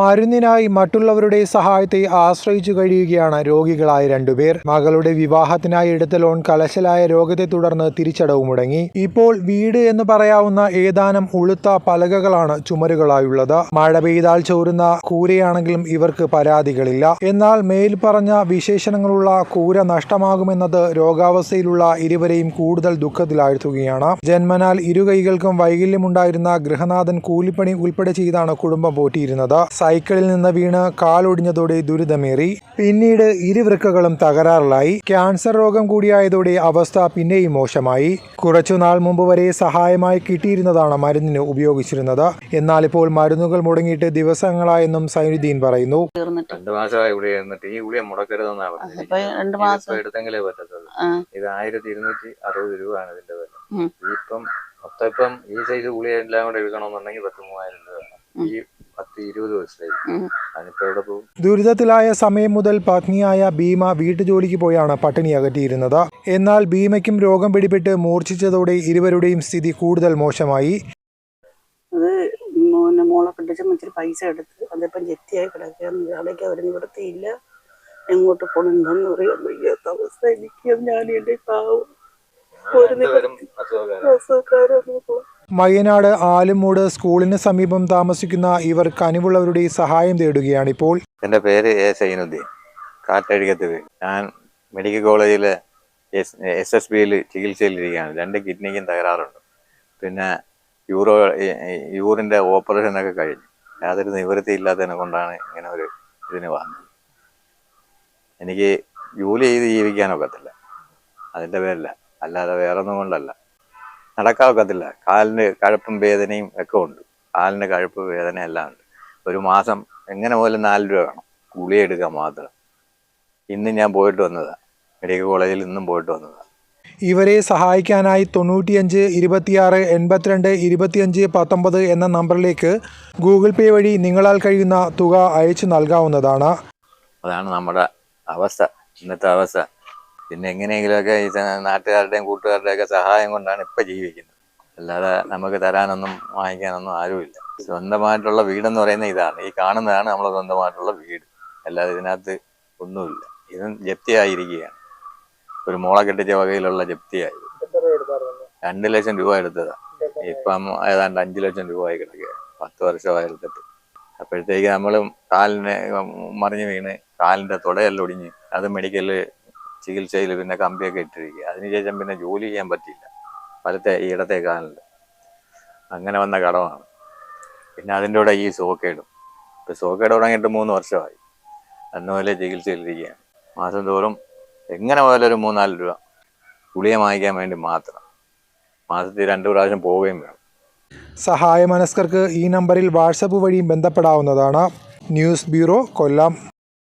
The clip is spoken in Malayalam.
മരുന്നിനായി മറ്റുള്ളവരുടെ സഹായത്തെ ആശ്രയിച്ചു കഴിയുകയാണ് രോഗികളായ രണ്ടുപേർ. മകളുടെ വിവാഹത്തിനായി എടുത്ത ലോൺ കലശലായ രോഗത്തെ തുടർന്ന് തിരിച്ചടവ് മുടങ്ങി. ഇപ്പോൾ വീട് എന്ന് പറയാവുന്ന ഏതാനും ഉളുത്ത പലകകളാണ് ചുമരുകളായുള്ളത്. മഴ പെയ്താൽ ചോരുന്ന കൂരയാണെങ്കിലും ഇവർക്ക് പരാതികളില്ല. എന്നാൽ മേൽ പറഞ്ഞ വിശേഷണങ്ങളുള്ള കൂര നഷ്ടമാകുമെന്നത് രോഗാവസ്ഥയിലുള്ള ഇരുവരെയും കൂടുതൽ ദുഃഖത്തിലാഴ്ത്തുകയാണ്. ജന്മനാൽ ഇരു കൈകൾക്കും വൈകല്യമുണ്ടായിരുന്ന ഗൃഹനാഥൻ കൂലിപ്പണി ഉൾപ്പെടെ ചെയ്താണ് കുടുംബം പോറ്റിയിരുന്നത്. സൈക്കിളിൽ നിന്ന് വീണ് കാലൊടിഞ്ഞതോടെ ദുരിതമേറി. പിന്നീട് ഇരുവൃക്കകളും തകരാറിലായി. ക്യാൻസർ രോഗം കൂടിയായതോടെ അവസ്ഥ പിന്നെയും മോശമായി. കുറച്ചുനാൾ മുമ്പ് വരെ സഹായമായി കിട്ടിയിരുന്നതാണ് മരുന്നിന് ഉപയോഗിച്ചിരുന്നത്. എന്നാൽ ഇപ്പോൾ മരുന്നുകൾ മുടങ്ങിയിട്ട് ദിവസങ്ങളായെന്നും സൈനുദ്ദീൻ പറയുന്നു. രണ്ട് മാസമായി ഇരുന്നിട്ട്. ഈ ഗുളിക പറഞ്ഞത്. രണ്ട് മാസം. ഇതിപ്പോ എടുത്തെങ്കിലേ പറ്റത്തുള്ളൂ. ആ, ഇത് ആയിരത്തി ഇരുന്നൂറ്റി അറുപത് രൂപയാണ് ഇതിന്റെ വില. ഉം. ഇപ്പം മൊത്തം ഇപ്പം ഈ സൈസ് ഗുളിക എല്ലാം കൂടെ എടുക്കണമെന്നുണ്ടെങ്കിൽ പത്ത് മൂവായിരം രൂപ വേണം ഈ പത്ത് ഇരുപത് ദിവസമായി. അതിനിപ്പോ എവിടെ പോകും? ദുരിതത്തിലായ സമയം മുതൽ പത്നിയായ ഭീമ വീട്ടുജോലിക്ക് പോയാണ് പട്ടിണി അകറ്റിയിരുന്നത്. എന്നാൽ ഭീമയ്ക്കും രോഗം പിടിപെട്ട് മൂർച്ഛിച്ചതോടെ ഇരുവരുടെയും സ്ഥിതി കൂടുതൽ മോശമായി. അത് മോനെ മോളെ കെട്ടിച്ചമ്മ ഇച്ചിരി പൈസ എടുത്ത് അതിപ്പം ജെറ്റിയായി കിടക്കുകയാണ്. അവിടേക്ക് അവർ നിവൃത്തിയില്ല എങ്ങോട്ട് പോകണം എന്താണെന്ന് അറിയാൻ വയ്യാത്ത അവസ്ഥ എനിക്ക് ഞാൻ എന്റെ പാവം. ഒരു അസുഖക്കാരൊന്നും പോ- മയ്യനാട് ആലുമൂട് സ്കൂളിന് സമീപം താമസിക്കുന്ന ഇവർ കനിവുള്ളവരുടെ സഹായം തേടുകയാണ് ഇപ്പോൾ. എന്റെ പേര് എ ഞാൻ മെഡിക്കൽ കോളേജിലെ എസ് എസ് ബിയിൽ ചികിത്സയിലിരിക്കുകയാണ്. രണ്ട് കിഡ്നിക്കും തകരാറുണ്ട്. പിന്നെ യൂറോ യൂറിന്റെ ഓപ്പറേഷനൊക്കെ കഴിഞ്ഞു. യാതൊരു നിവൃത്തി ഇല്ലാത്തതിനെ കൊണ്ടാണ് ഇങ്ങനെ ഒരു ഇതിന് വന്നത്. എനിക്ക് ജോലി ചെയ്ത് ജീവിക്കാനൊക്കത്തില്ല അതിന്റെ പേരില്ല അല്ലാതെ വേറൊന്നും കൊണ്ടല്ല. നടക്കാൻ ഒക്കത്തില്ല കാലിന് കഴപ്പും വേദനയും ഒക്കെ ഉണ്ട്. കാലിന് കഴപ്പ് വേദന എല്ലാം ഉണ്ട്. ഒരു മാസം എങ്ങനെ പോലും നാല് രൂപ വേണം. ഗുളിക എടുക്കാൻ മാത്രം. ഇന്ന് ഞാൻ പോയിട്ട് വന്നതാണ് മെഡിക്കൽ കോളേജിൽ ഇന്നും പോയിട്ട് വന്നതാണ് ഇവരെ സഹായിക്കാനായി തൊണ്ണൂറ്റിയഞ്ച് ഇരുപത്തിയാറ് എൺപത്തിരണ്ട് ഇരുപത്തിയഞ്ച് പത്തൊമ്പത് എന്ന നമ്പറിലേക്ക് ഗൂഗിൾ പേ വഴി നിങ്ങളാൽ കഴിയുന്ന തുക അയച്ചു നൽകാവുന്നതാണ്. അതാണ് നമ്മുടെ അവസ്ഥ. ഇന്നത്തെ അവസ്ഥ. പിന്നെ എങ്ങനെയെങ്കിലുമൊക്കെ ഈ നാട്ടുകാരുടെയും കൂട്ടുകാരുടെയൊക്കെ സഹായം കൊണ്ടാണ് ഇപ്പം ജീവിക്കുന്നത്. അല്ലാതെ നമുക്ക് തരാനൊന്നും വാങ്ങിക്കാനൊന്നും ആരുമില്ല. സ്വന്തമായിട്ടുള്ള വീടെന്ന് പറയുന്ന ഇതാണ്. ഈ കാണുന്നതാണ് നമ്മളെ സ്വന്തമായിട്ടുള്ള വീട്. അല്ലാതെ ഇതിനകത്ത് ഒന്നുമില്ല. ഇതും ജപ്തിയായിരിക്കുകയാണ്. ഒരു മോളെ കെട്ടിച്ച വകയിലുള്ള ജപ്തിയായി. രണ്ട് ലക്ഷം രൂപ എടുത്തതാ. ഇപ്പം ഏതാണ്ട് അഞ്ചു ലക്ഷം രൂപ ആയി കിടക്കുക പത്ത് വർഷമായി എടുത്തിട്ട് അപ്പോഴത്തേക്ക് നമ്മളും കാലിന് മറിഞ്ഞു വീണ് കാലിന്റെ തുടയെല്ലാം ഒടിഞ്ഞ് അത് മെഡിക്കലിൽ ചികിത്സയിൽ പിന്നെ കമ്പിയൊക്കെ ഇട്ടിരിക്കുക. അതിനുശേഷം പിന്നെ ജോലി ചെയ്യാൻ പറ്റിയില്ല. വലത്തെ ഈ ഇടത്തെ കാലിൽ അങ്ങനെ വന്ന കടമാണ് പിന്നെ അതിന്റെ കൂടെ ഈ സോക്കേടും. ഇപ്പം സോക്കേട് തുടങ്ങിയിട്ട് മൂന്ന് വർഷമായി. അന്ന് പോലെ ചികിത്സയിലിരിക്കുകയാണ് മാസം തോറും എങ്ങനെ പോയാലും ഒരു മൂന്നാൽ രൂപ ഗുളിക വാങ്ങിക്കാൻ വേണ്ടി മാത്രം മാസത്തിൽ രണ്ട് പ്രാവശ്യം പോവുകയും വേണം. സഹായ മനസ്കർക്ക് ഈ നമ്പറിൽ വാട്സപ്പ് വഴിയും ബന്ധപ്പെടാവുന്നതാണ്. News bureau Kollam.